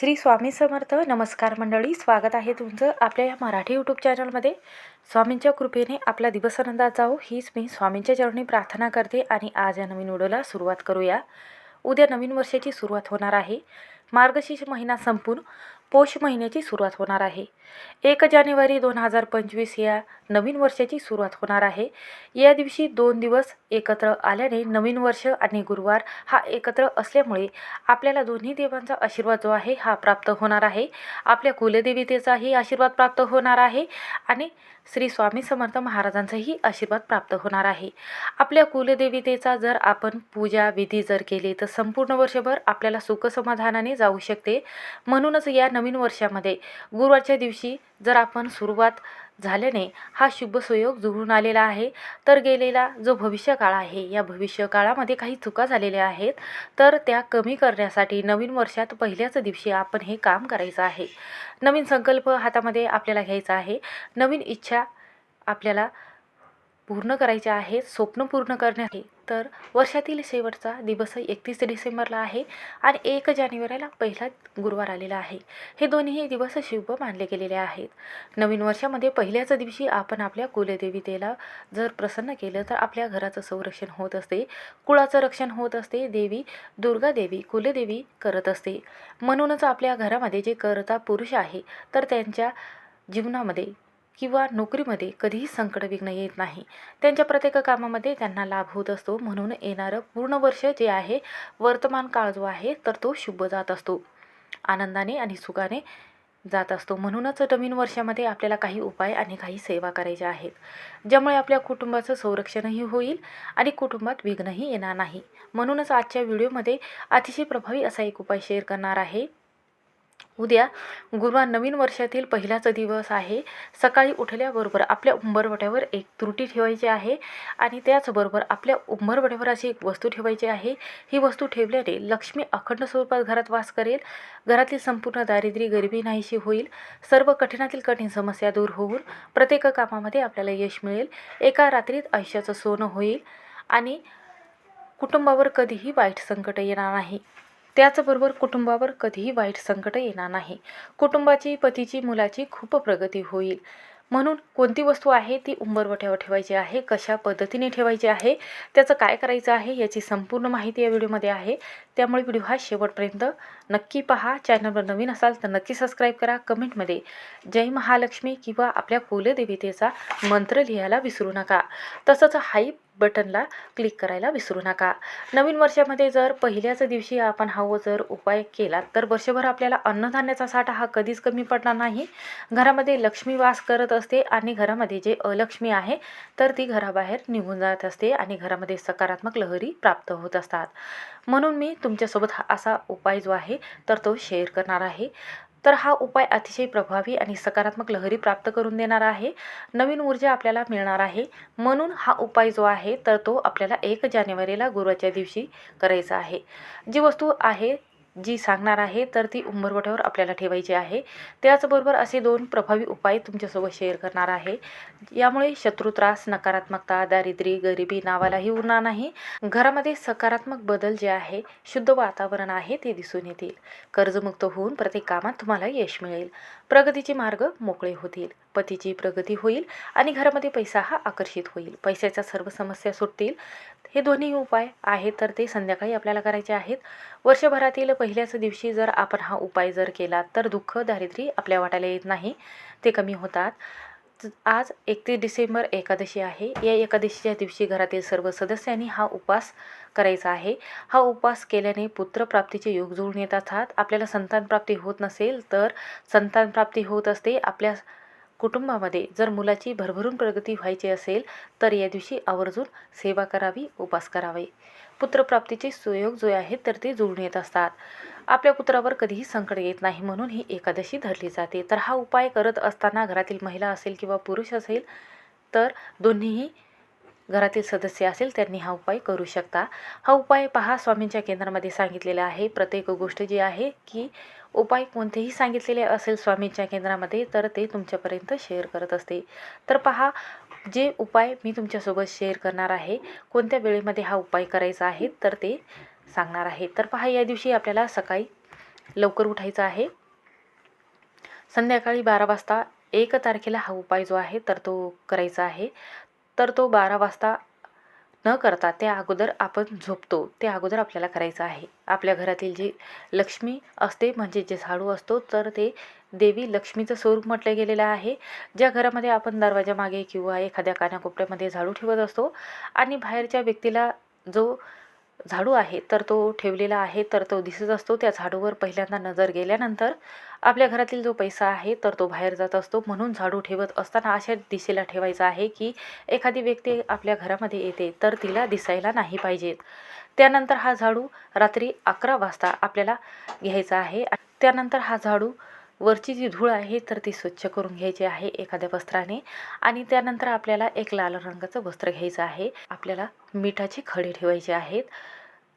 श्री स्वामी समर्थ नमस्कार मंडळी स्वागत आहे तुमचं आपल्या या मराठी यूट्यूब चॅनलमध्ये स्वामींच्या कृपेने आपला दिवस आनंदात जाओ हीच मी स्वामींच्या चरणी प्रार्थना करते आणि आज या नवीन व्हिडिओला सुरुवात करूया. उद्या नवीन वर्षाची सुरुवात होणार आहे. मार्गशीर्ष महिना संपून पौष महिन्याची सुरुवात होणार आहे. एक जानेवारी दोन हजार पंचवीस या नवीन वर्षाची सुरुवात होणार आहे. या दिवशी दोन दिवस एकत्र आल्याने नवीन वर्ष आणि गुरुवार हा एकत्र असल्यामुळे आपल्याला दोन्ही देवांचा आशीर्वाद जो आहे हा प्राप्त होणार आहे. आपल्या कुलदेवतेचाही आशीर्वाद प्राप्त होणार आहे आणि श्री स्वामी समर्थ महाराजांचाही आशीर्वाद प्राप्त होणार आहे. आपल्या कुलदेवतेचा जर आपण पूजा विधी जर केली तर संपूर्ण वर्षभर आपल्याला सुखसमाधानाने जाऊ शकते. म्हणूनच या नवीन वर्षामध्ये. गुरुवारच्या दिवशी जर आपण सुरुवात झाल्याने हा शुभ सुयोग जुळून आलेला आहे तर गेलेला जो भविष्यकाळ आहे या भविष्य काळामध्ये काही चुका झालेल्या आहेत तर त्या कमी करण्यासाठी नवीन वर्षात पहिल्याच दिवशी आपण हे काम करायचं आहे. नवीन संकल्प हातामध्ये आपल्याला घ्यायचा आहे. नवीन इच्छा आपल्याला पूर्ण करायच्या आहेत स्वप्न पूर्ण करण्यासाठी तर वर्षातील शेवटचा दिवस एकतीस डिसेंबरला आहे आणि एक जानेवारीला पहिला गुरुवार आलेला आहे. हे दोन्ही दिवस शुभ मानले गेलेले आहेत. नवीन वर्षामध्ये पहिल्याच दिवशी आपण आपल्या कुलदेवीतेला जर प्रसन्न केलं तर आपल्या घराचं संरक्षण होत असते. कुळाचं रक्षण होत असते. देवी दुर्गा देवी कुलदेवी करत असते. म्हणूनच आपल्या घरामध्ये जे करता पुरुष आहे तर त्यांच्या जीवनामध्ये किंवा नोकरीमध्ये कधीही संकट विघ्न येत नाही. त्यांच्या प्रत्येक कामामध्ये त्यांना लाभ होत असतो. म्हणून येणारं पूर्ण वर्ष जे आहे वर्तमान काळ जो आहे तर तो शुभ जात असतो. आनंदाने आणि सुखाने जात असतो. म्हणूनच नवीन वर्षामध्ये आपल्याला काही उपाय आणि काही सेवा करायच्या आहेत. ज्यामुळे आपल्या कुटुंबाचं संरक्षणही होईल आणि कुटुंबात विघ्नही येणार नाही. म्हणूनच आजच्या व्हिडिओमध्ये अतिशय प्रभावी असा एक उपाय शेअर करणार आहे. उद्या गुरुवार नवीन वर्षातील पहिलाच दिवस आहे. सकाळी उठल्याबरोबर आपल्या उंबरवट्यावर एक त्रुटी ठेवायची आहे आणि त्याचबरोबर आपल्या उंबरवट्यावर अशी एक वस्तू ठेवायची आहे. ही वस्तू ठेवल्याने लक्ष्मी अखंड स्वरूपात घरात वास करेल. घरातील संपूर्ण दारिद्र्य गरिबी नाहीशी होईल. सर्व कठीणातील कठीण समस्या दूर होऊन प्रत्येक कामामध्ये आपल्याला यश मिळेल. एका रात्रीत आयुष्याचं सोनं होईल आणि कुटुंबावर कधीही वाईट संकट येणार नाही. त्याचबरोबर कुटुंबावर कधीही वाईट संकट येणार नाही. कुटुंबाची पतीची मुलाची खूप प्रगती होईल. म्हणून कोणती वस्तू आहे ती उंबरवठ्यावर ठेवायची आहे? कशा पद्धतीने ठेवायची आहे? त्याचं काय करायचं आहे? याची संपूर्ण माहिती या व्हिडिओमध्ये आहे. त्यामुळे व्हिडिओ हा शेवटपर्यंत नक्की पहा. चॅनलवर नवीन असाल तर नक्की सबस्क्राईब करा. कमेंटमध्ये जय महालक्ष्मी किंवा आपल्या कुलदेवतेचा मंत्र लिहायला विसरू नका. तसंच हाई बटनला क्लिक करायला विसरू नका. नवीन वर्षामध्ये जर पहिल्याच दिवशी आपण हा जर उपाय केला तर वर्षभर आपल्याला अन्नधान्याचा साठा हा कधीच कमी पडणार नाही. घरामध्ये लक्ष्मी वास करत असते आणि घरामध्ये जे अलक्ष्मी आहे तर ती घराबाहेर निघून जात असते आणि घरामध्ये सकारात्मक लहरी प्राप्त होत असतात. म्हणून मी तुमच्यासोबत हा असा उपाय जो आहे तर तो शेअर करणार आहे. तर हा उपाय अतिशय प्रभावी आणि सकारात्मक लहरी प्राप्त करून देणार आहे. नवीन ऊर्जा आपल्याला मिळणार आहे. म्हणून हा उपाय जो आहे तर तो आपल्याला एक जानेवारीला गुरुवारच्या दिवशी करायचा आहे. जी वस्तू आहे जी सांगणार आहे तर ती उंबरवट्यावर आपल्याला ठेवायची आहे. त्याचबरोबर असे दोन प्रभावी उपाय तुमच्यासोबत शेअर करणार आहे. यामुळे शत्रुत्रास नकारात्मकता दारिद्र्य गरिबी नावालाही उरणार नाही. घरामध्ये सकारात्मक बदल जे आहे शुद्ध वातावरण आहे ते दिसून येतील. कर्जमुक्त होऊन प्रत्येक कामात तुम्हाला यश मिळेल. प्रगतीचे मार्ग मोकळे होतील. पतीची प्रगती होईल आणि घरामध्ये पैसा हा आकर्षित होईल. पैशाच्या सर्व समस्या सुटतील. हे दोन्ही उपाय आहेत तर ते संध्याकाळी आपल्याला करायचे आहेत. वर्षभरातील पहिल्याच दिवशी जर आपण हा उपाय जर केला तर दुःख दारिद्र्य आपल्या वाटायला येत नाही ते कमी होतात. आज एकतीस डिसेंबर एकादशी आहे. या एकादशीच्या दिवशी घरातील सर्व सदस्यांनी हा उपास करायचा आहे. हा उपवास केल्याने पुत्रप्राप्तीचे योग जुळून येत असतात आपल्याला संतानप्राप्ती होत नसेल तर संतानप्राप्ती होत असते. आपल्या कुटुंबामध्ये जर मुलाची भरभरून प्रगती व्हायची असेल तर या दिवशी आवर्जून सेवा करावी उपास करावे. पुत्रप्राप्तीचे सुयोग जो आहेत तर ते जुळून येत असतात. आपल्या पुत्रावर कधीही संकट येत नाही म्हणून ही एकादशी धरली जाते. तर हा उपाय करत असताना घरातील महिला असेल किंवा पुरुष असेल तर दोन्हीही घरातील सदस्य असेल त्यांनी हा उपाय करू शकता. हा उपाय पहा स्वामींच्या केंद्रामध्ये सांगितलेला आहे. प्रत्येक गोष्ट जी आहे की उपाय कोणतेही सांगितलेले असेल स्वामींच्या केंद्रामध्ये तर ते तुमच्यापर्यंत शेअर करत असते. तर पहा जे उपाय मी तुमच्यासोबत शेअर करणार आहे कोणत्या वेळेमध्ये हा उपाय करायचा आहे तर ते सांगणार आहे. तर पहा या दिवशी आपल्याला सकाळी लवकर उठायचं आहे. संध्याकाळी बारा वाजता एक तारखेला हा उपाय जो आहे तर तो करायचा आहे. तर तो बारा वाजता न करता त्या अगोदर आपण झोपतो त्या अगोदर आपल्याला करायचं आहे. आपल्या घरातील जी लक्ष्मी असते म्हणजे जे झाडू असतो तर ते देवी लक्ष्मीचं स्वरूप म्हटलं गेलेलं आहे. ज्या घरामध्ये आपण दरवाजामागे किंवा एखाद्या कानाकोपऱ्यामध्ये झाडू ठेवत असतो आणि बाहेरच्या व्यक्तीला जो झाडू आहे तर तो ठेवलेला आहे तर तो दिसत असतो. त्या झाडूवर पहिल्यांदा नजर गेल्यानंतर आपल्या घरातील जो पैसा आहे तर तो बाहेर जात असतो. म्हणून झाडू ठेवत असताना अशा दिशेला ठेवायचा आहे की एखादी व्यक्ती आपल्या घरामध्ये येते तर तिला दिसायला नाही पाहिजेत. त्यानंतर हा झाडू रात्री अकरा वाजता आपल्याला घ्यायचा आहे. त्यानंतर हा झाडू वरची जी धूळ आहे तर ती स्वच्छ करून घ्यायची आहे एखाद्या वस्त्राने. आणि त्यानंतर आपल्याला एक लाल रंगाचं वस्त्र घ्यायचं आहे. आपल्याला मिठाचे खडे ठेवायचे आहेत.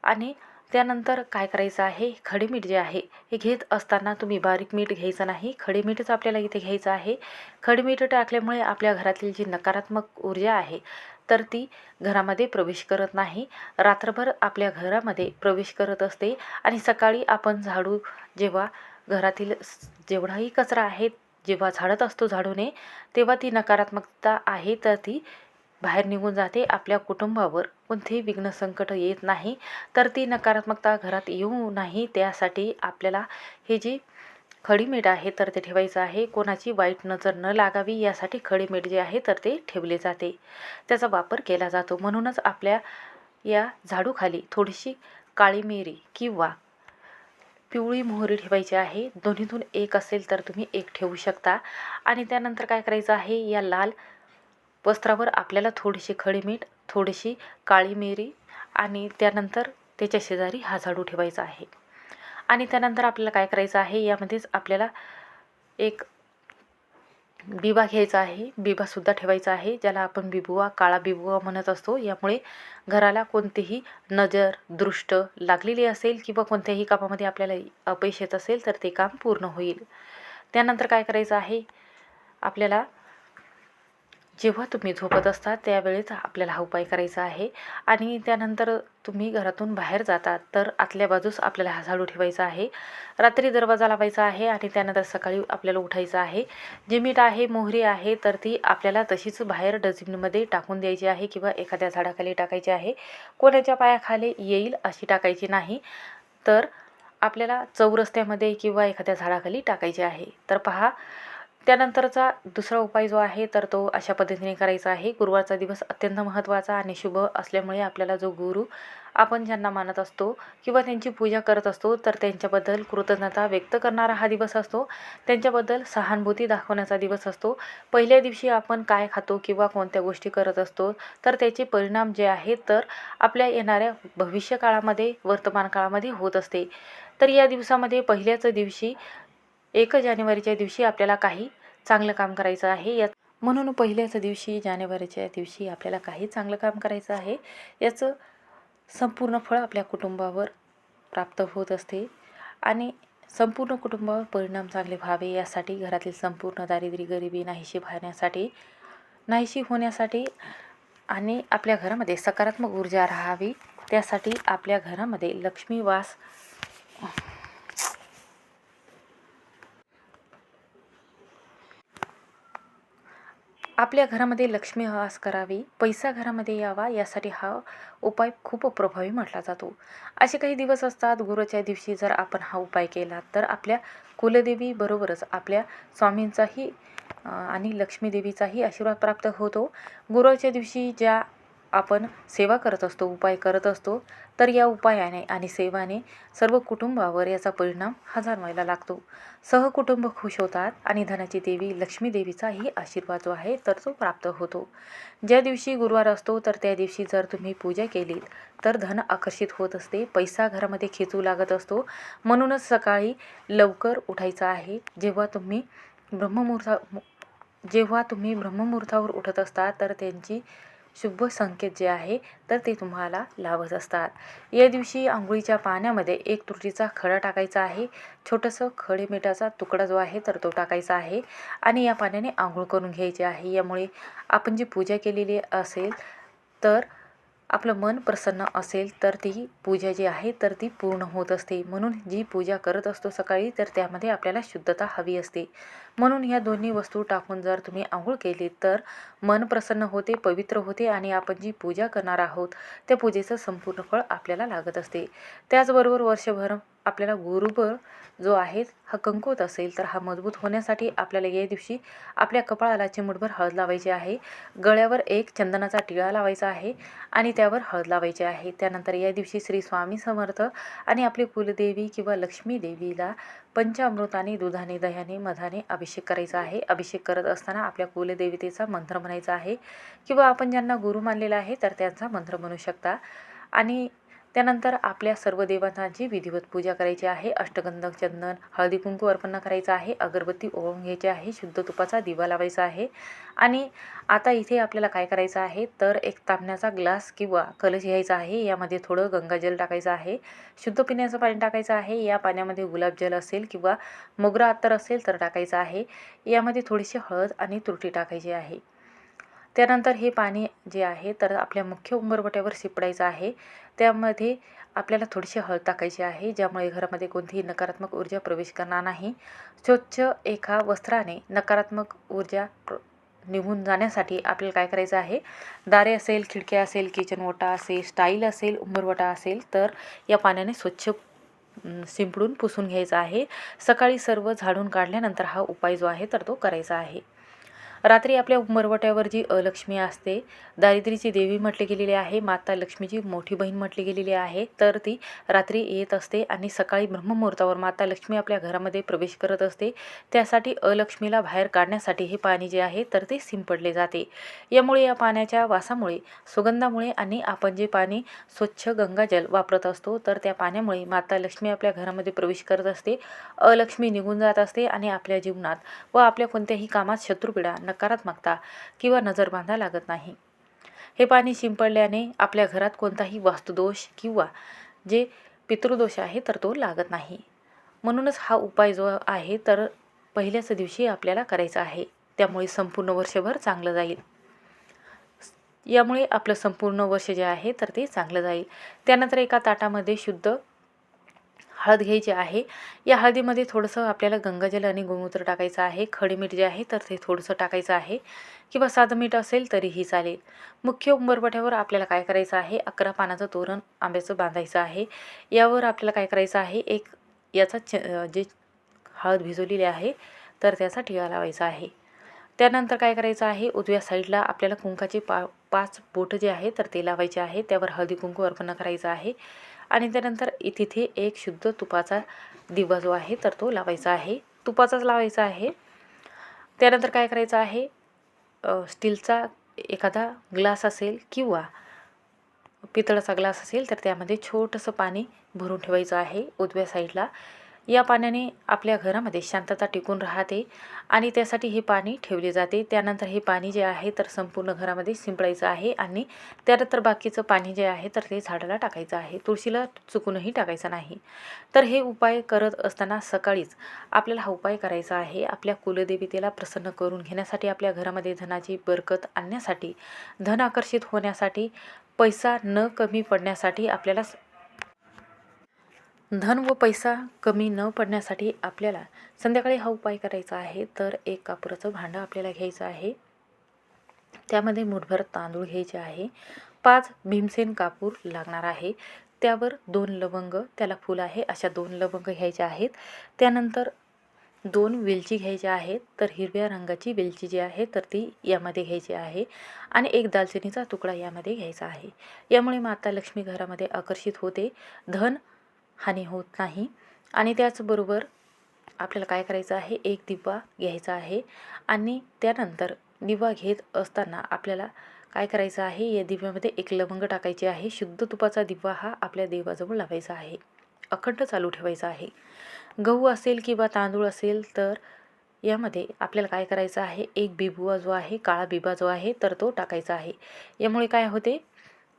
आणि त्यानंतर काय करायचं आहे? खडे मीठ जे आहे हे घेत असताना तुम्ही बारीक मीठ घ्यायचं नाही. खडे मीठच आपल्याला इथे घ्यायचं आहे. खडे मीठ टाकल्यामुळे आपल्या घरातील जी नकारात्मक ऊर्जा आहे तर ती घरामध्ये प्रवेश करत नाही. रात्रभर आपल्या घरामध्ये प्रवेश करत असते. आणि सकाळी आपण झाडू जेव्हा घरातील जेवढाही कचरा आहे जेव्हा झाडत असतो झाडूने तेव्हा ती नकारात्मकता आहे तर ती बाहेर निघून जाते आपल्या कुटुंबावर कोणतेही विघ्न संकट येत नाही. तर ती नकारात्मकता घरात येऊ नाही त्यासाठी आपल्याला हे जी खडी आहे तर ते ठेवायचं आहे. कोणाची वाईट नजर न लागावी यासाठी खडी जे आहे तर ते ठेवले जाते. त्याचा वापर केला जातो. म्हणूनच आपल्या या झाडूखाली थोडीशी काळी मिरी किंवा पिवळी मोहरी ठेवायची आहे. दोन्हीतून एक असेल तर तुम्ही एक ठेवू शकता. आणि त्यानंतर काय करायचं आहे? या लाल वस्त्रावर आपल्याला थोडीशी खडी मीठ थोडीशी काळी मिरी आणि त्यानंतर त्याच्या शेजारी हा झाडू ठेवायचा आहे. आणि त्यानंतर आपल्याला काय करायचं आहे? यामध्येच आपल्याला एक बिबा घ्यायचा आहे. बिबासुद्धा ठेवायचा आहे. ज्याला आपण बिबुवा काळा बिबुवा म्हणत असतो. यामुळे घराला कोणतीही नजर दृष्ट लागलेली असेल किंवा कोणत्याही कामामध्ये आपल्याला अपयश येत असेल तर ते काम पूर्ण होईल. त्यानंतर काय करायचं आहे? आपल्याला जेव्हा तुम्ही झोपत असता त्यावेळेस आपल्याला हा उपाय करायचा आहे. आणि त्यानंतर तुम्ही घरातून बाहेर जाता तर आतल्या बाजूस आपल्याला हा झाडू ठेवायचा आहे. रात्री दरवाजा लावायचा आहे आणि त्यानंतर सकाळी आपल्याला उठायचं आहे. जी मीठ आहे मोहरी आहे तर ती आपल्याला तशीच बाहेर डस्टबिनमध्ये टाकून द्यायची आहे किंवा एखाद्या झाडाखाली टाकायची आहे. कोणाच्या पायाखाली येईल अशी टाकायची नाही. तर आपल्याला चौरस्त्यामध्ये किंवा एखाद्या झाडाखाली टाकायची आहे. तर पहा त्यानंतरचा दुसरा उपाय जो आहे तर तो अशा पद्धतीने करायचा आहे. गुरुवारचा दिवस अत्यंत महत्त्वाचा आणि शुभ असल्यामुळे आपल्याला जो गुरु आपण ज्यांना मानत असतो किंवा त्यांची पूजा करत असतो तर त्यांच्याबद्दल कृतज्ञता व्यक्त करणारा हा दिवस असतो. त्यांच्याबद्दल सहानुभूती दाखवण्याचा दिवस असतो. पहिल्या दिवशी आपण काय खातो किंवा कोणत्या गोष्टी करत असतो तर त्याचे परिणाम जे आहेत तर आपल्या येणाऱ्या भविष्य काळामध्ये वर्तमान काळामध्ये होत असते. तर या दिवसामध्ये पहिल्याच दिवशी एक जानेवारीच्या दिवशी आपल्याला काही चांगलं काम करायचं आहे. यात म्हणून पहिल्याच दिवशी जानेवारीच्या दिवशी आपल्याला काही चांगलं काम करायचं आहे. याचं संपूर्ण फळ आपल्या कुटुंबावर प्राप्त होत असते. आणि संपूर्ण कुटुंबावर परिणाम चांगले व्हावे यासाठी घरातील संपूर्ण दारिद्र्य गरिबी नाहीशी पाहण्यासाठी नाहीशी होण्यासाठी आणि आपल्या घरामध्ये सकारात्मक ऊर्जा राहावी त्यासाठी आपल्या घरामध्ये लक्ष्मी वास आपल्या घरामध्ये लक्ष्मी वास करावी पैसा घरामध्ये यावा यासाठी हा उपाय खूप प्रभावी म्हटला जातो. असे काही दिवस असतात गुरुच्या दिवशी जर आपण हा उपाय केला तर आपल्या कुलदेवीबरोबरच आपल्या स्वामींचाही आणि लक्ष्मीदेवीचाही आशीर्वाद प्राप्त होतो. गुरुच्या दिवशी ज्या आपण सेवा करत असतो उपाय करत असतो तर या उपायाने आणि सेवाने सर्व कुटुंबावर याचा परिणाम हा जाणवायला लागतो. सहकुटुंब खुश होतात आणि धनाची देवी लक्ष्मी देवीचाही आशीर्वाद जो आहे तर तो प्राप्त होतो. ज्या दिवशी गुरुवार असतो तर त्या दिवशी जर तुम्ही पूजा केलीत तर धन आकर्षित होत असते पैसा घरामध्ये खेचू लागत असतो. म्हणूनच सकाळी लवकर उठायचं आहे. जेव्हा तुम्ही ब्रह्ममुहूर्ता जेव्हा तुम्ही ब्रह्ममुहूर्तावर उठत असता तर त्यांची शुभ संकेत जे आहे तर ते तुम्हाला लावत असतात. या दिवशी आंघोळीच्या पाण्यामध्ये एक तुरटीचा खडा टाकायचा आहे. छोटंसं खडे मिठाचा तुकडा जो आहे तर तो टाकायचा आहे आणि या पाण्याने आंघोळ करून घ्यायची आहे. यामुळे आपण जी पूजा केलेली असेल तर आपलं मन प्रसन्न असेल तर ती पूजा जी आहे तर ती पूर्ण होत असते. म्हणून जी पूजा करत असतो सकाळी तर त्यामध्ये आपल्याला शुद्धता हवी असते. म्हणून ह्या दोन्ही वस्तू टाकून जर तुम्ही आंघोळ केली तर मन प्रसन्न होते पवित्र होते आणि आपण जी पूजा करणार आहोत त्या पूजेचं संपूर्ण फळ आपल्याला लागत असते. त्याचबरोबर वर्षभर आपल्याला गुरुबर जो आहे हा कमकुवत असेल तर हा मजबूत होण्यासाठी आपल्याला या दिवशी आपल्या कपाळाला चिमूटभर हळद लावायची आहे. गळ्यावर एक चंदनाचा टिळा लावायचा आहे आणि त्यावर हळद लावायची आहे. त्यानंतर या दिवशी श्री स्वामी समर्थ आणि आपली कुलदेवी किंवा लक्ष्मी देवीला पंचामृताने दुधाने दह्याने मधाने अभिषेक करायचा आहे. अभिषेक करत असताना आपल्या कुलदेवतेचा मंत्र म्हणायचा आहे. किंवा आपण ज्यांना गुरु मानलेला आहे तर त्यांचा मंत्र म्हणू शकता. आणि त्यानंतर आपल्या सर्व देवतांची विधिवत पूजा करायची आहे. अष्टगंधक चंदन हळदी कुंकू अर्पण करायचं आहे. अगरबत्ती ओळून घ्यायची आहे. शुद्ध तुपाचा दिवा लावायचा आहे. आणि आता इथे आपल्याला काय करायचं आहे? तर एक तांबण्याचा ग्लास किंवा कलश घ्यायचा आहे. यामध्ये थोडं गंगाजल टाकायचं आहे. शुद्ध पिण्याचं पाणी टाकायचं आहे. या पाण्यामध्ये गुलाबजल असेल किंवा मोगरा अत्तर असेल तर टाकायचं आहे. यामध्ये थोडीशी हळद आणि तुरटी टाकायची आहे. त्यानंतर हे पाणी जे आहे तर आपल्या मुख्य उंबरवट्यावर शिपडायचं आहे. त्यामध्ये आपल्याला थोडीशी हळद टाकायची आहे ज्यामुळे घरामध्ये कोणतीही नकारात्मक ऊर्जा प्रवेश करणार नाही. स्वच्छ एका वस्त्राने नकारात्मक ऊर्जा प्र निघून जाण्यासाठी आपल्याला काय करायचं आहे? दारे असेल खिडक्या असेल किचन ओटा असेल स्टाईल असेल उंबरवटा असेल तर या पाण्याने स्वच्छ शिंपडून पुसून घ्यायचा आहे. सकाळी सर्व झाडून काढल्यानंतर हा उपाय जो आहे तर तो करायचा आहे. रात्री आपल्या उंबरवट्यावर जी अलक्ष्मी असते दारिद्रीची देवी म्हटली गेलेली आहे माता लक्ष्मीची मोठी बहीण म्हटली गेलेली आहे तर ती रात्री येत असते आणि सकाळी ब्रह्ममुहूर्तावर माता लक्ष्मी आपल्या घरामध्ये प्रवेश करत असते. त्यासाठी अलक्ष्मीला बाहेर काढण्यासाठी हे पाणी जे आहे तर ते शिंपडले जाते. यामुळे या पाण्याच्या वासामुळे सुगंधामुळे आणि आपण जे पाणी स्वच्छ गंगाजल वापरत असतो तर त्या पाण्यामुळे माता लक्ष्मी आपल्या घरामध्ये प्रवेश करत असते. अलक्ष्मी निघून जात असते आणि आपल्या जीवनात व आपल्या कोणत्याही कामात शत्रुपीडा नकारात्मकता किंवा नजर बांधा लागत नाही. हे पाणी शिंपडल्याने आपल्या घरात कोणताही वास्तुदोष किंवा जे पितृदोष आहे तर तो लागत नाही. म्हणूनच हा उपाय जो आहे तर पहिल्याच दिवशी आपल्याला करायचा आहे. त्यामुळे संपूर्ण वर्षभर चांगलं जाईल. यामुळे आपलं संपूर्ण वर्ष जे आहे तर ते चांगलं जाईल. त्यानंतर एका ताटामध्ये शुद्ध हळद घ्यायची आहे. या हळदीमध्ये थोडंसं आपल्याला गंगाजल आणि गोमूत्र टाकायचं आहे. खडे मीठ जे आहे तर ते थोडंसं टाकायचं आहे. किंवा साधं मीठ असेल तरीही चालेल. मुख्य उंबरपट्यावर आपल्याला काय करायचं आहे? अकरा पानाचं तोरण आंब्याचं बांधायचं आहे. यावर आपल्याला काय करायचं आहे? एक याचा च जे हळद भिजवलेली आहे तर त्याचा टिळा लावायचा आहे. त्यानंतर काय करायचं आहे? उजव्या साईडला आपल्याला कुंकाचे पा पाच बोटं जे आहे तर ते लावायचे आहे. त्यावर हळदी कुंकू अर्पण करायचं आहे. आणि त्यानंतर तिथे एक शुद्ध तुपाचा दिवा जो आहे तर तो लावायचा आहे. तुपाचाच लावायचा आहे. त्यानंतर काय करायचं आहे? स्टीलचा एखादा ग्लास असेल किंवा पितळाचा ग्लास असेल तर त्यामध्ये छोटंसं पाणी भरून ठेवायचं आहे उजव्या साईडला. या पाण्याने आपल्या घरामध्ये शांतता टिकून राहते आणि त्यासाठी हे पाणी ठेवले जाते. त्यानंतर हे पाणी जे आहे तर संपूर्ण घरामध्ये शिंपडायचं आहे आणि त्यानंतर बाकीचं पाणी जे आहे तर ते झाडाला टाकायचं आहे. तुळशीला चुकूनही टाकायचं नाही. तर हे उपाय करत असताना सकाळीच आपल्याला हा उपाय करायचा आहे. आपल्या कुलदेवतेला प्रसन्न करून घेण्यासाठी आपल्या घरामध्ये धनाची बरकत आणण्यासाठी धन आकर्षित होण्यासाठी पैसा न कमी पडण्यासाठी आपल्याला धन व पैसा कमी न पडण्यासाठी आपल्याला संध्याकाळी हा उपाय करायचा आहे. तर एक कापुराचं भांडं आपल्याला घ्यायचं आहे. त्यामध्ये मुठभर तांदूळ घ्यायचे आहे. पाच भीमसेन कापूर लागणार आहे. त्यावर दोन लवंग त्याला फूल आहे. अशा दोन लवंग घ्यायचे आहेत. त्यानंतर दोन वेलची घ्यायच्या आहेत तर हिरव्या रंगाची वेलची जी आहे तर ती यामध्ये घ्यायची आहे. आणि एक दालचिनीचा तुकडा यामध्ये घ्यायचा आहे. यामुळे माता लक्ष्मी घरामध्ये आकर्षित होते. धन हानी होत नाही. आणि त्याचबरोबर आपल्याला काय करायचं आहे? एक दिवा घ्यायचा आहे. आणि त्यानंतर दिवा घेत असताना आपल्याला काय करायचं आहे? या दिव्यामध्ये एक लवंग टाकायची आहे. शुद्ध तुपाचा दिवा हा आपल्या देवाजवळ लावायचा आहे. अखंड चालू ठेवायचा आहे. गहू असेल किंवा तांदूळ असेल तर यामध्ये आपल्याला काय करायचं आहे? एक बिबुवा जो आहे काळा बिबा जो आहे तर तो टाकायचा आहे. यामुळे काय होते?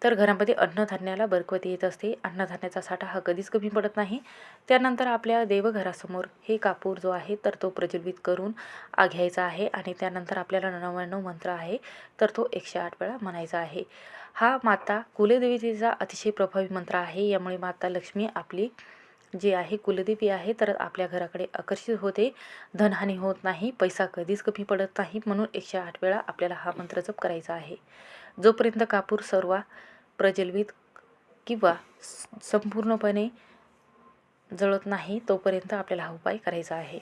तर घरामध्ये अन्नधान्याला बरकत येत असते. अन्नधान्याचा साठा हा कधीच कमी पडत नाही. त्यानंतर आपल्या देवघरासमोर हे कापूर जो आहे तर तो प्रज्वलित करून घ्यायचा आहे आणि त्यानंतर आपल्याला नव्याण्णव मंत्र आहे तर तो एकशे आठ वेळा म्हणायचा आहे. हा माता कुलदेवीचा अतिशय प्रभावी मंत्र आहे. यामुळे माता लक्ष्मी आपली जी आहे कुलदेवी आहे तर आपल्या घराकडे आकर्षित होते. धनहानी होत नाही. पैसा कधीच कमी पडत नाही. म्हणून एकशे आठ वेळा आपल्याला हा मंत्र जप करायचा आहे. जोपर्यंत कापूर सर्व प्रज्वलित किंवा संपूर्णपणे जळत नाही तोपर्यंत आपल्याला हा उपाय करायचा आहे.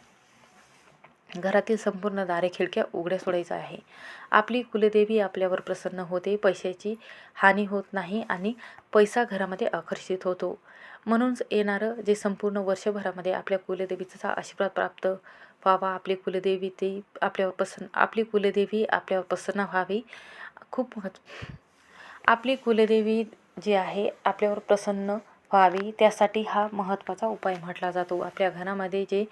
घरातील संपूर्ण दारे खिडक्या उघड्या सोडायचा आहे. आपली कुलदेवी आपल्यावर प्रसन्न होते पैशाची हानी होत नाही आणि पैसा घरामध्ये आकर्षित होतो. म्हणूनच येणारं जे संपूर्ण वर्षभरामध्ये आपल्या कुलदेवीचा आशीर्वाद प्राप्त व्हावा आपली कुलदेवी ते आपल्यावर प्रसन्न आपली कुलदेवी आपल्यावर प्रसन्न व्हावी खूप महत्त्व आपली कुलदेवी जी आहे आपल्यावर प्रसन्न व्हावी त्यासाठी हा महत्त्वाचा उपाय म्हटला जातो. आपल्या घरामध्ये जे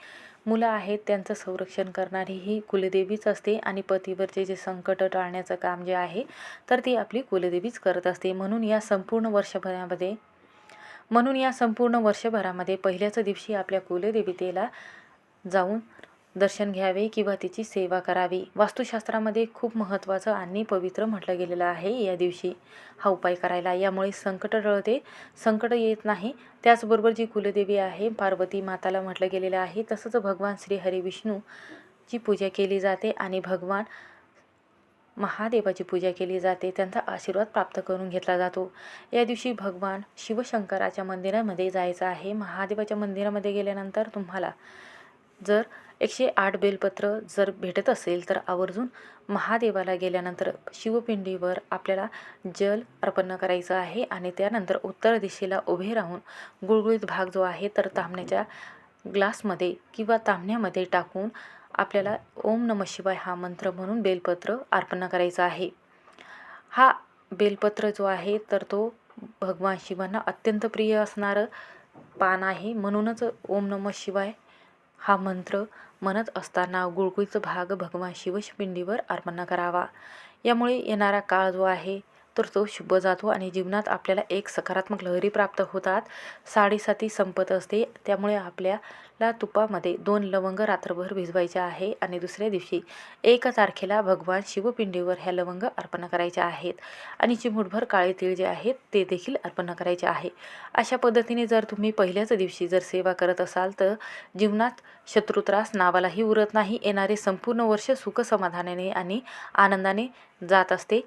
मुलं आहेत त्यांचं संरक्षण करणारी ही कुलदेवीच असते आणि पतीवरचे जे संकट टाळण्याचं काम जे आहे तर ती आपली कुलदेवीच करत असते. म्हणून या संपूर्ण वर्षभरामध्ये म्हणून या संपूर्ण वर्षभरामध्ये पहिल्याच दिवशी आपल्या कुलदेवतेला जाऊन दर्शन घ्यावे किंवा तिची सेवा करावी. वास्तुशास्त्रामध्ये खूप महत्त्वाचं आणि पवित्र म्हटलं गेलेलं आहे या दिवशी. हा उपाय करायला यामुळे संकट टळते. संकट येत नाही. त्याचबरोबर जी कुलदेवी आहे पार्वती माताला म्हटलं गेलेलं आहे तसंच भगवान श्री हरी विष्णूची पूजा केली जाते आणि भगवान महादेवाची पूजा केली जाते. त्यांचा आशीर्वाद प्राप्त करून घेतला जातो. या दिवशी भगवान शिवशंकराच्या मंदिरामध्ये जायचं आहे. महादेवाच्या मंदिरामध्ये गेल्यानंतर तुम्हाला जर एकशे आठ बेलपत्र जर भेटत असेल तर आवर्जून महादेवाला गेल्यानंतर शिवपिंडीवर आपल्याला जल अर्पण करायचं आहे आणि त्यानंतर उत्तर दिशेला उभे राहून गुळगुळीत भाग जो आहे तर तांबण्याच्या ग्लासमध्ये किंवा तांबण्यामध्ये टाकून आपल्याला ओम नम शिवाय हा मंत्र म्हणून बेलपत्र अर्पण करायचा आहे. हा बेलपत्र जो आहे तर तो भगवान शिवांना अत्यंत प्रिय असणारं पान आहे. म्हणूनच ओम नम शिवाय हा मंत्र म्हणत असताना गुळगुळीचा भाग भगवान शिवशपिंडीवर अर्पण करावा. यामुळे येणारा काळ जो आहे तर तो शुभ जातो आणि जीवनात आपल्याला एक सकारात्मक लहरी प्राप्त होतात. साडेसाती संपत असते त्यामुळे आपल्या ला तुपामध्ये दोन लवंग रात्रभर भिजवायचे आहे आणि दुसऱ्या दिवशी एक तारखेला भगवान शिवपिंडीवर ह्या लवंग अर्पण करायच्या आहेत. आणि चिमूटभर काळे तीळ जे आहेत ते देखील अर्पण करायचे आहे. अशा पद्धतीने जर तुम्ही पहिल्याच दिवशी जर सेवा करत असाल तर जीवनात शत्रुत्रास नावालाही उरत नाही येणारे संपूर्ण वर्ष सुख समाधानाने आणि आनंदाने जात असते.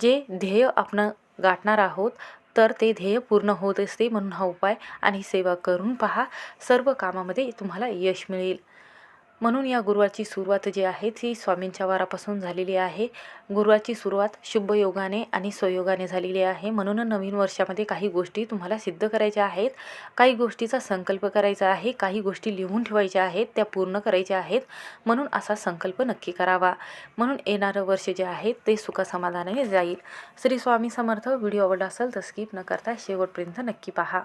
जे ध्येय आपण गाठणार आहोत तर ते ध्येय पूर्ण होत असते म्हणून हा उपाय आणि सेवा करून पहा. सर्व कामामध्ये तुम्हाला यश मिळेल. म्हणून या गुरुवारची सुरुवात जी आहे ती स्वामींच्या वारापासून झालेली आहे. गुरुवारची सुरुवात शुभ योगाने आणि स्वयोगाने झालेली आहे. म्हणून नवीन वर्षामध्ये काही गोष्टी तुम्हाला सिद्ध करायच्या आहेत. काही गोष्टीचा संकल्प करायचा आहे. काही गोष्टी लिहून ठेवायच्या आहेत. त्या पूर्ण करायच्या आहेत. म्हणून असा संकल्प नक्की करावा. म्हणून येणारं वर्ष जे आहे ते सुखसमाधानाने जाईल. श्री स्वामी समर्थ. व्हिडिओ आवडला असेल तर स्किप न करता शेवटपर्यंत नक्की पहा.